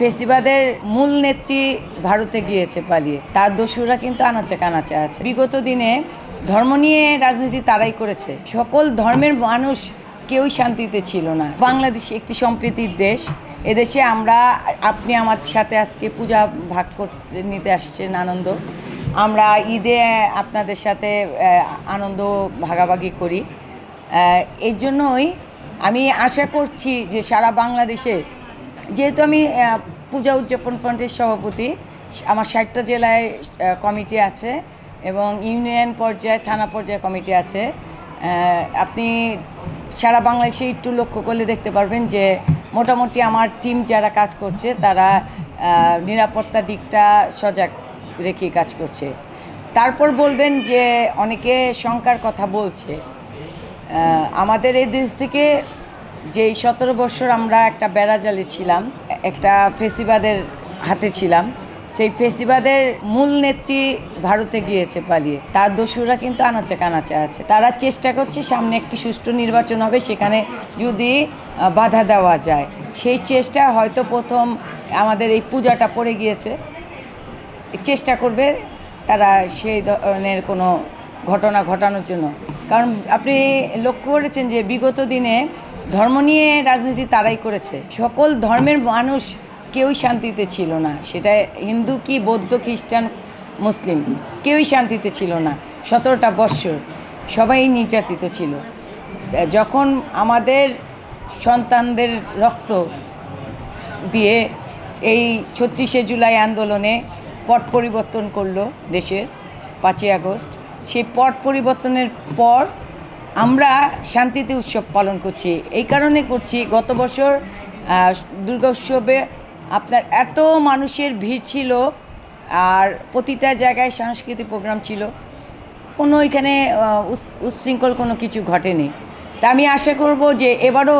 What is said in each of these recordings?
ফেসিবাদের মূল নেত্রী ভারতে গিয়েছে পালিয়ে। তার দস্যুরা কিন্তু আনাচে কানাচে আছে। বিগত দিনে ধর্ম নিয়ে রাজনীতি তারাই করেছে। সকল ধর্মের মানুষ কেউই শান্তিতে ছিল না। বাংলাদেশ একটি সম্প্রীতির দেশ। এদেশে আমরা, আপনি আমার সাথে আজকে পূজা ভাগ করতে নিতে আসছেন আনন্দ। আমরা ঈদে আপনাদের সাথে আনন্দ ভাগাভাগি করি। এই জন্যই আমি আশা করছি যে সারা বাংলাদেশে যেহেতু আমি পূজা উদযাপন ফ্রন্টের সভাপতি, আমার ষাটটা জেলায় কমিটি আছে এবং ইউনিয়ন পর্যায়ে, থানা পর্যায়ে কমিটি আছে। আপনি সারা বাংলাদেশে একটু লক্ষ্য করলে দেখতে পারবেন যে মোটামুটি আমার টিম যারা কাজ করছে, তারা নিরাপত্তা দিকটা সজাগ রেখে কাজ করছে। তারপর বলবেন যে অনেকে শঙ্কার কথা বলছে। আমাদের এই দেশ থেকে যেই সতেরো বছর আমরা একটা বেড়াজালে ছিলাম, একটা ফেসিবাদের হাতে ছিলাম, সেই ফেসিবাদের মূল নেত্রী ভারতে গিয়েছে পালিয়ে। তার দস্যুরা কিন্তু আনাচে কানাচে আছে। তারা চেষ্টা করছে সামনে একটি সুষ্ঠু নির্বাচন হবে, সেখানে যদি বাধা দেওয়া যায়। সেই চেষ্টা হয়তো প্রথম আমাদের এই পূজাটা পড়ে গিয়েছে। চেষ্টা করবে তারা সেই ধরনের কোনো ঘটনা ঘটানোর জন্য। কারণ আপনি লক্ষ্য করেছেন যে বিগত দিনে ধর্ম নিয়ে রাজনীতি তারাই করেছে। সকল ধর্মের মানুষ কেউই শান্তিতে ছিল না। সেটা হিন্দু কি বৌদ্ধ, খ্রিস্টান, মুসলিম কেউই শান্তিতে ছিল না। সতেরোটা বৎসর সবাই নির্যাতিত ছিল। যখন আমাদের সন্তানদের রক্ত দিয়ে এই ছত্রিশে জুলাই আন্দোলনে পট পরিবর্তন করল দেশের পাঁচই আগস্ট, সেই পট পরিবর্তনের পর আমরা শান্তিতে উৎসব পালন করছি। এই কারণে করছি, গত বছর দুর্গা উৎসবে আপনার এত মানুষের ভিড় ছিল, আর প্রতিটা জায়গায় সাংস্কৃতিক প্রোগ্রাম ছিল। কোনো এখানে উচ্ছৃঙ্খল কোনো কিছু ঘটেনি। তা আমি আশা করব যে এবারও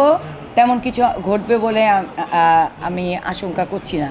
তেমন কিছু ঘটবে বলে আমি আশঙ্কা করছি না।